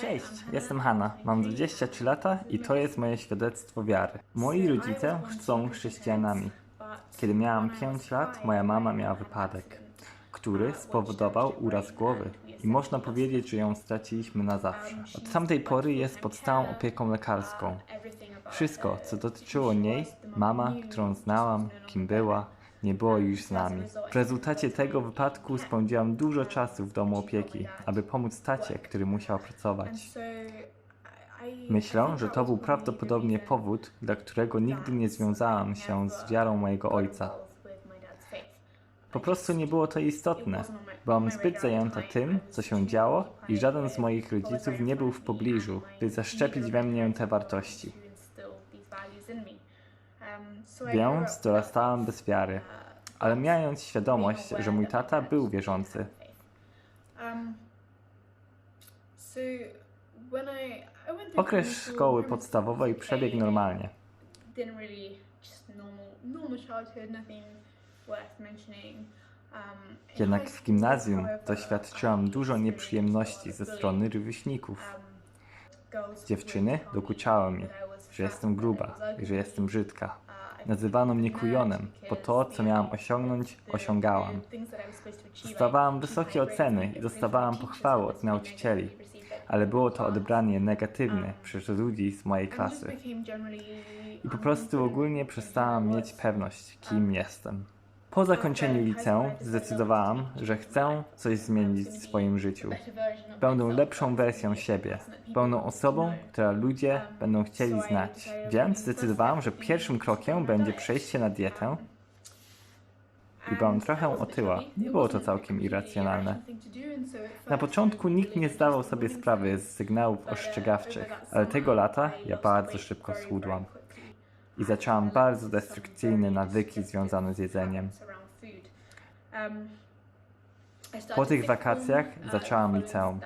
Cześć, jestem Hanna, mam 23 lata i to jest moje świadectwo wiary. Moi rodzice są chrześcijanami. Kiedy miałam 5 lat, moja mama miała wypadek, który spowodował uraz głowy i można powiedzieć, że ją straciliśmy na zawsze. Od tamtej pory jest pod stałą opieką lekarską. Wszystko, co dotyczyło niej, mama, którą znałam, kim była, nie było już z nami. W rezultacie tego wypadku spędziłam dużo czasu w domu opieki, aby pomóc tacie, który musiał pracować. Myślę, że to był prawdopodobnie powód, dla którego nigdy nie związałam się z wiarą mojego ojca. Po prostu nie było to istotne. Byłam zbyt zajęta tym, co się działo i żaden z moich rodziców nie był w pobliżu, by zaszczepić we mnie te wartości. Więc dorastałam bez wiary, ale mając świadomość, że mój tata był wierzący. Okres szkoły podstawowej przebiegł normalnie. Um, Jednak w gimnazjum doświadczyłam dużo nieprzyjemności ze strony rówieśników. girls Dziewczyny dokuczały mi, że jestem gruba i że jestem brzydka. Nazywano mnie kujonem, bo to, co miałam osiągnąć, osiągałam. Dostawałam wysokie oceny i dostawałam pochwały od nauczycieli, ale było to odebranie negatywne przez ludzi z mojej klasy. I po prostu ogólnie przestałam mieć pewność, kim jestem. Po zakończeniu liceum zdecydowałam, że chcę coś zmienić w swoim życiu. Będę lepszą wersją siebie. Będę osobą, która ludzie będą chcieli znać. Więc zdecydowałam, że pierwszym krokiem będzie przejście na dietę i byłam trochę otyła. Nie było to całkiem irracjonalne. Na początku nikt nie zdawał sobie sprawy z sygnałów ostrzegawczych, ale tego lata ja bardzo szybko schudłam i zaczęłam bardzo destrukcyjne nawyki związane z jedzeniem. Po tych wakacjach zaczęłam liceum.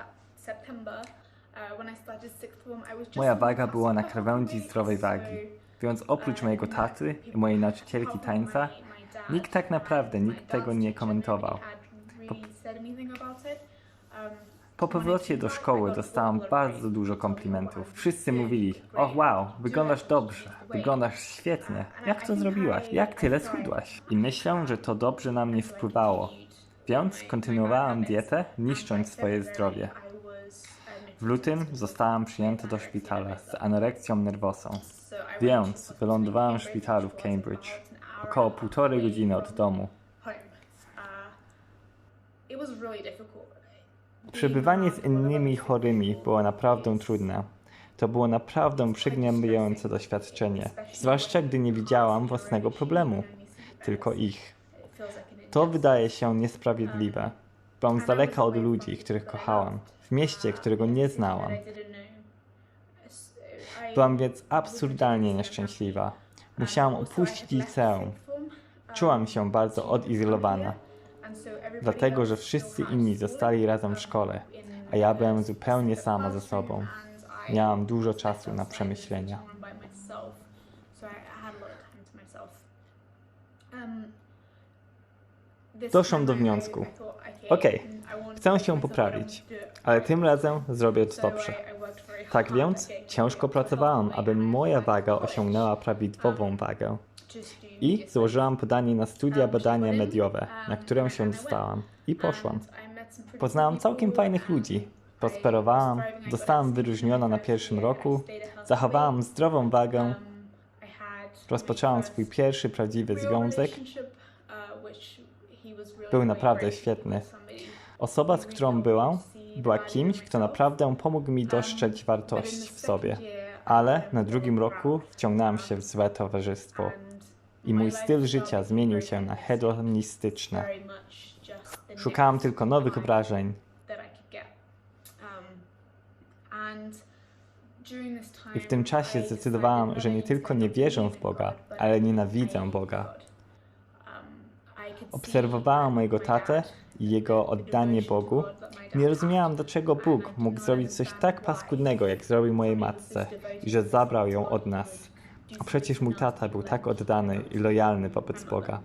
Moja waga była na krawędzi zdrowej wagi, więc oprócz mojego taty i mojej nauczycielki tańca, nikt tak naprawdę nikt tego nie komentował. Po, po powrocie do szkoły dostałam bardzo dużo komplimentów. Wszyscy mówili, o wow, wyglądasz dobrze, wyglądasz świetnie, jak to zrobiłaś, jak tyle schudłaś? I myślę, że to dobrze na mnie wpływało, więc kontynuowałam dietę, niszcząc swoje zdrowie. W lutym zostałam przyjęta do szpitala z anoreksją nerwosą, więc wylądowałam w szpitalu w Cambridge, około półtorej godziny od domu. Przebywanie z innymi chorymi było naprawdę trudne. To było naprawdę przygnębiające doświadczenie, zwłaszcza gdy nie widziałam własnego problemu, tylko ich. To wydaje się niesprawiedliwe. Byłam z daleka od ludzi, których kochałam, w mieście, którego nie znałam. Byłam więc absurdalnie nieszczęśliwa. Musiałam opuścić liceum. Czułam się bardzo odizolowana, dlatego że wszyscy inni zostali razem w szkole, a ja byłem zupełnie sama ze sobą. Miałam dużo czasu na przemyślenia. Doszłam do wniosku. Okej, chcę się poprawić, ale tym razem zrobię to dobrze. Tak więc ciężko pracowałam, aby moja waga osiągnęła prawidłową wagę. I złożyłam podanie na studia badania mediowe, na które się dostałam. I poszłam. Poznałam całkiem fajnych ludzi. Prosperowałam, zostałam wyróżniona na pierwszym roku, zachowałam zdrową wagę, rozpoczęłam swój pierwszy prawdziwy związek. Był naprawdę świetny. Osoba, z którą byłam, była kimś, kto naprawdę pomógł mi dostrzec wartość w sobie. Ale na drugim roku wciągnęłam się w złe towarzystwo i mój styl życia zmienił się na hedonistyczne. Szukałam tylko nowych wrażeń i w tym czasie zdecydowałam, że nie tylko nie wierzę w Boga, ale nienawidzę Boga. Obserwowałam mojego tatę i jego oddanie Bogu. Nie rozumiałam, dlaczego Bóg mógł zrobić coś tak paskudnego, jak zrobił mojej matce i że zabrał ją od nas. Przecież mój tata był tak oddany i lojalny wobec Boga.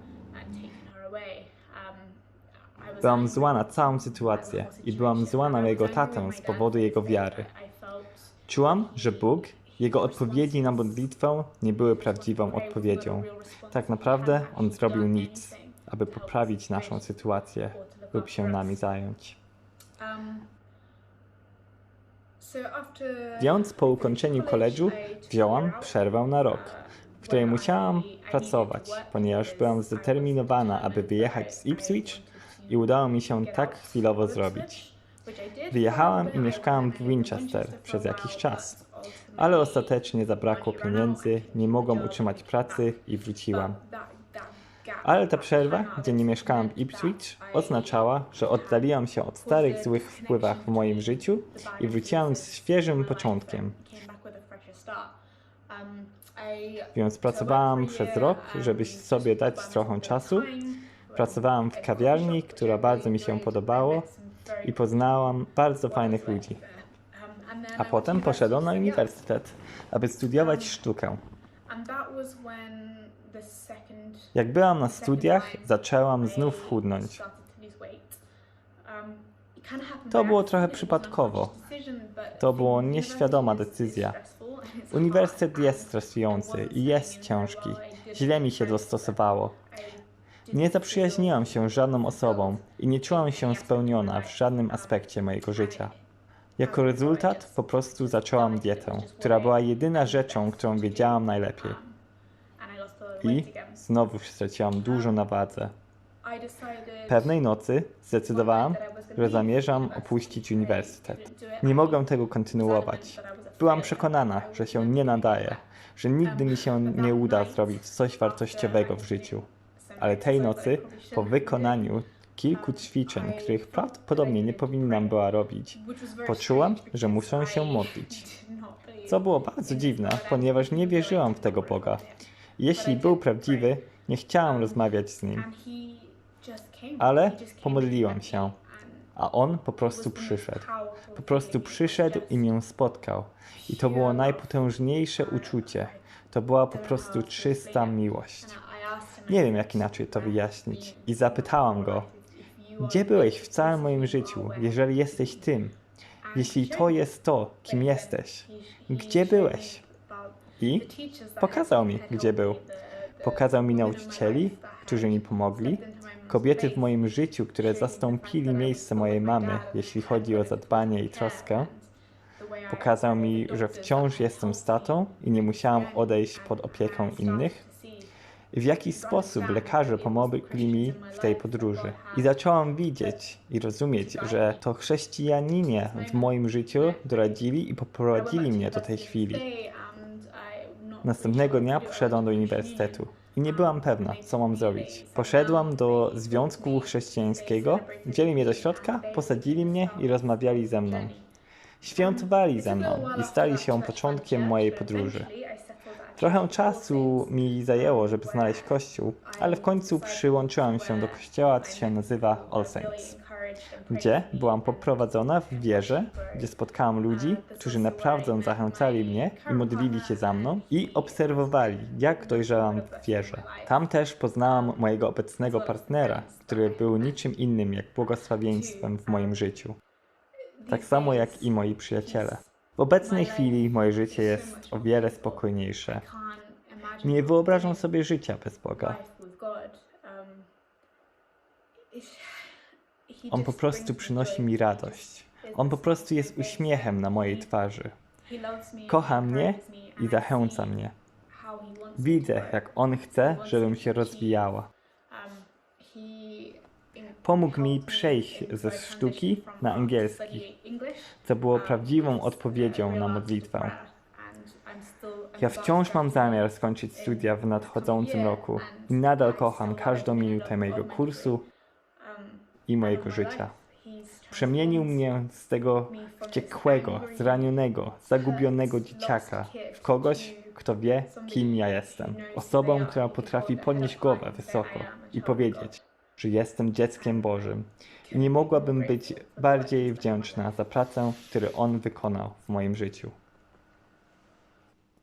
Byłam zła na całą sytuację i byłam zła na mojego tatę z powodu jego wiary. Czułam, że Bóg, Jego odpowiedzi na modlitwę nie były prawdziwą odpowiedzią. Tak naprawdę On zrobił nic, aby poprawić naszą sytuację lub się nami zająć. Więc po ukończeniu koledżu wzięłam przerwę na rok, w której musiałam pracować, ponieważ byłam zdeterminowana, aby wyjechać z Ipswich i udało mi się tak chwilowo zrobić. Wyjechałam i mieszkałam w Winchester przez jakiś czas, ale ostatecznie zabrakło pieniędzy, nie mogłam utrzymać pracy i wróciłam. Ale ta przerwa, gdzie nie mieszkałam w Ipswich, oznaczała, że oddaliłam się od starych złych wpływach w moim życiu i wróciłam z świeżym początkiem. Więc pracowałam przez rok, żeby sobie dać trochę czasu. Pracowałam w kawiarni, która bardzo mi się podobało i poznałam bardzo fajnych ludzi. A potem poszedłem na uniwersytet, aby studiować sztukę. Jak byłam na studiach, zaczęłam znów chudnąć. To było trochę przypadkowo. To była nieświadoma decyzja. Uniwersytet jest stresujący i jest ciężki. Źle mi się dostosowało. Nie zaprzyjaźniłam się z żadną osobą i nie czułam się spełniona w żadnym aspekcie mojego życia. Jako rezultat po prostu zaczęłam dietę, która była jedyna rzeczą, którą wiedziałam najlepiej. I znowu straciłam dużo na wadze. Pewnej nocy zdecydowałam, że zamierzam opuścić uniwersytet. Nie mogę tego kontynuować. Byłam przekonana, że się nie nadaje, że nigdy mi się nie uda zrobić coś wartościowego w życiu. Ale tej nocy, po wykonaniu kilku ćwiczeń, których prawdopodobnie nie powinnam była robić, poczułam, że muszę się modlić. Co było bardzo dziwne, ponieważ nie wierzyłam w tego Boga. Jeśli był prawdziwy, nie chciałam rozmawiać z nim, ale pomodliłam się, a on po prostu przyszedł. Po prostu przyszedł i mnie spotkał. I to było najpotężniejsze uczucie. To była po prostu czysta miłość. Nie wiem, jak inaczej to wyjaśnić. I zapytałam go, gdzie byłeś w całym moim życiu, jeżeli jesteś tym? Jeśli to jest to, kim jesteś, gdzie byłeś? I pokazał mi, gdzie był. Pokazał mi nauczycieli, którzy mi pomogli, kobiety w moim życiu, które zastąpili miejsce mojej mamy, jeśli chodzi o zadbanie i troskę. Pokazał mi, że wciąż jestem statą i nie musiałam odejść pod opieką innych. W jaki sposób lekarze pomogli mi w tej podróży. I zaczęłam widzieć i rozumieć, że to chrześcijaninie w moim życiu doradzili i poprowadzili mnie do tej chwili. Następnego dnia poszedłem do uniwersytetu i nie byłam pewna, co mam zrobić. Poszedłam do Związku Chrześcijańskiego, wzięli mnie do środka, posadzili mnie i rozmawiali ze mną. Świętowali ze mną i stali się początkiem mojej podróży. Trochę czasu mi zajęło, żeby znaleźć kościół, ale w końcu przyłączyłam się do kościoła, co się nazywa All Saints, gdzie byłam poprowadzona w wierze, gdzie spotkałam ludzi, którzy naprawdę zachęcali mnie i modlili się za mną i obserwowali, jak dojrzałam w wierze. Tam też poznałam mojego obecnego partnera, który był niczym innym jak błogosławieństwem w moim życiu. Tak samo jak i moi przyjaciele. W obecnej chwili moje życie jest o wiele spokojniejsze. Nie wyobrażam sobie życia bez Boga. On po prostu przynosi mi radość. On po prostu jest uśmiechem na mojej twarzy. Kocha mnie i zachęca mnie. Widzę, jak On chce, żebym się rozwijała. Pomógł mi przejść ze sztuki na angielski, co było prawdziwą odpowiedzią na modlitwę. Ja wciąż mam zamiar skończyć studia w nadchodzącym roku i nadal kocham każdą minutę mojego kursu i mojego życia. Przemienił mnie z tego wściekłego, zranionego, zagubionego dzieciaka w kogoś, kto wie, kim ja jestem. Osobą, która potrafi podnieść głowę wysoko i powiedzieć, że jestem dzieckiem Bożym. I nie mogłabym być bardziej wdzięczna za pracę, którą On wykonał w moim życiu.